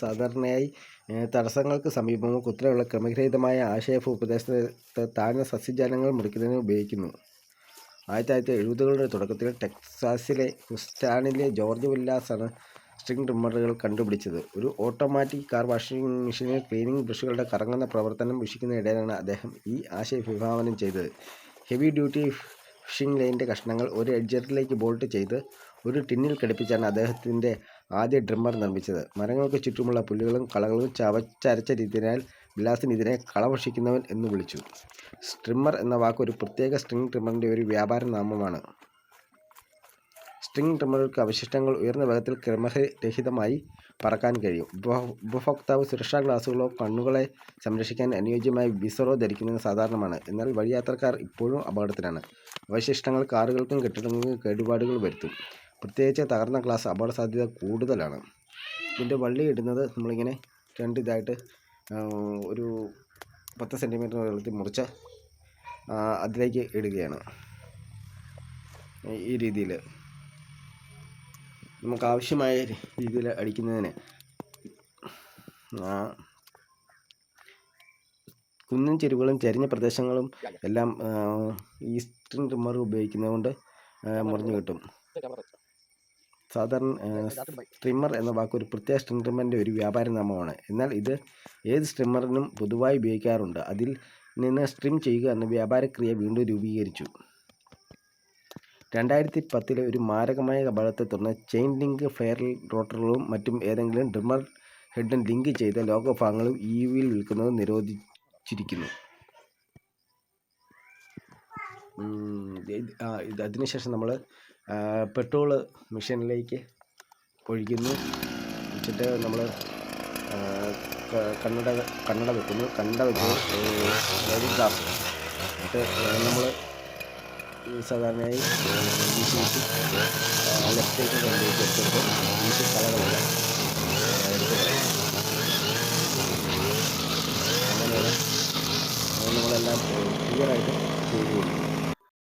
സാധാരണയായി ഏഹ്, തടസ്സങ്ങൾക്ക് സമീപമോ കുത്തനെയുള്ള ക്രമരഹിതമായ ആശയഭൂപ്രദേശത്ത് താഴ്ന്ന സസ്യജാലങ്ങൾ മുറിക്കുന്നതിന് ഉപയോഗിക്കുന്നു. ആയിരത്തി തൊള്ളായിരത്തി എഴുപതുകളുടെ തുടക്കത്തിൽ ടെക്സാസിലെ ഹുസ്റ്റാണിലെ ജോർജ് വില്ലാസാണ് സ്ട്രിംഗ് ട്രിമ്മറുകൾ കണ്ടുപിടിച്ചത്. ഒരു ഓട്ടോമാറ്റിക് കാർ വാഷിംഗ് മെഷീനിൽ ക്ലീനിംഗ് ബ്രഷുകളുടെ കറങ്ങുന്ന പ്രവർത്തനം വീക്ഷിക്കുന്നതിനിടെയാണ് അദ്ദേഹം ഈ ആശയ വിഭാവനം ചെയ്തത്. ഹെവി ഡ്യൂട്ടി ഫിഷിംഗ് ലൈനിന്റെ കഷ്ണങ്ങൾ ഒരു എഡ്ജറിലേക്ക് ബോൾട്ട് ചെയ്ത് ഒരു ടിന്നിൽ ഘടിപ്പിച്ചാണ് അദ്ദേഹത്തിന്റെ ആദ്യ ഡ്രിമ്മർ നിർമ്മിച്ചത്. മരങ്ങൾക്ക് ചുറ്റുമുള്ള പുല്ലുകളും കളകളും ചവച്ചരച്ച രീതിയാൽ വിലാസിന് ഇതിനെ കളഭക്ഷിക്കുന്നവൻ എന്ന് വിളിച്ചു. സ്ട്രിമ്മർ എന്ന വാക്ക് ഒരു പ്രത്യേക സ്ട്രിംഗ് ട്രിമ്മറിന്റെ ഒരു വ്യാപാര നാമമാണ്. സ്ട്രിംഗ് ട്രിമ്മറുകൾക്ക് അവശിഷ്ടങ്ങൾ ഉയർന്ന വേഗത്തിൽ ക്രമരഹിതമായി പറക്കാൻ കഴിയും. ഉപഭോ ഉപഭോക്താവ് സുരക്ഷാ ഗ്ലാസുകളോ കണ്ണുകളെ സംരക്ഷിക്കാൻ അനുയോജ്യമായ വിസറോ ധരിക്കുന്നത് സാധാരണമാണ്. എന്നാൽ വഴിയാത്രക്കാർ ഇപ്പോഴും അപകടത്തിലാണ്. അവശിഷ്ടങ്ങൾ കാറുകൾക്കും കെട്ടിടങ്ങൾക്കും കേടുപാടുകൾ വരുത്തും. പ്രത്യേകിച്ച് തകർന്ന ഗ്ലാസ് അപകട സാധ്യത കൂടുതലാണ്. ഇതിന്റെ വള്ളി ഇടുന്നത് നമ്മളിങ്ങനെ രണ്ട് ഇതായിട്ട് ഒരു പത്ത് സെന്റിമീറ്റർ നീളത്തിൽ മുറിച്ച് അതിലേക്ക് ഇടുകയാണ്. ഈ- രീതിയിൽ നമുക്ക് ആവശ്യമായ രീതിയിൽ അടിക്കുന്നതിന് കുന്നും ചെരുവുകളും ചരിഞ്ഞ പ്രദേശങ്ങളും എല്ലാം ഈസ്റ്റേൺ ട്രിമ്മർ ഉപയോഗിക്കുന്നത് കൊണ്ട് മുറിഞ്ഞു കിട്ടും. സാധാരണ സ്ട്രിമ്മർ എന്ന വാക്ക് ഒരു പ്രത്യേക സ്ട്രിമ്മറിന്റെ ഒരു വ്യാപാര നാമമാണ്. എന്നാൽ ഇത് ഏത് സ്ട്രിമ്മറിനും പൊതുവായി ഉപയോഗിക്കാറുണ്ട്. അതിൽ നിന്ന് സ്ട്രിം ചെയ്യുക എന്ന വ്യാപാരക്രിയ വീണ്ടും രൂപീകരിച്ചു. രണ്ടായിരത്തി പത്തിലെ ഒരു മാരകമായ അപകടത്തെ തുടർന്ന് ചെയിൻ ലിങ്ക് ഫെയർ റോട്ടറുകളും മറ്റും ഏതെങ്കിലും ഡ്രിമ്മർ ഹെഡും ലിങ്ക് ചെയ്ത ലോകഭാഗങ്ങളും ഇ യുവിൽ വിൽക്കുന്നത് നിരോധിച്ചിരിക്കുന്നു. അതിനുശേഷം നമ്മൾ പെട്രോൾ മെഷീനിലേക്ക് ഒഴിക്കുന്നു എന്നിട്ട് നമ്മൾ കണ്ണട കണ്ണട വെക്കുന്നു. കണ്ണട വെച്ച് അതായത് എന്നിട്ട് നമ്മൾ സാധാരണയായി ലെഫ്റ്റേക്ക് ഫ്രണ്ടിലേക്ക് എടുത്തിട്ട് അങ്ങനെയാണ്. നമ്മളെല്ലാം ക്ലിയറായിട്ട്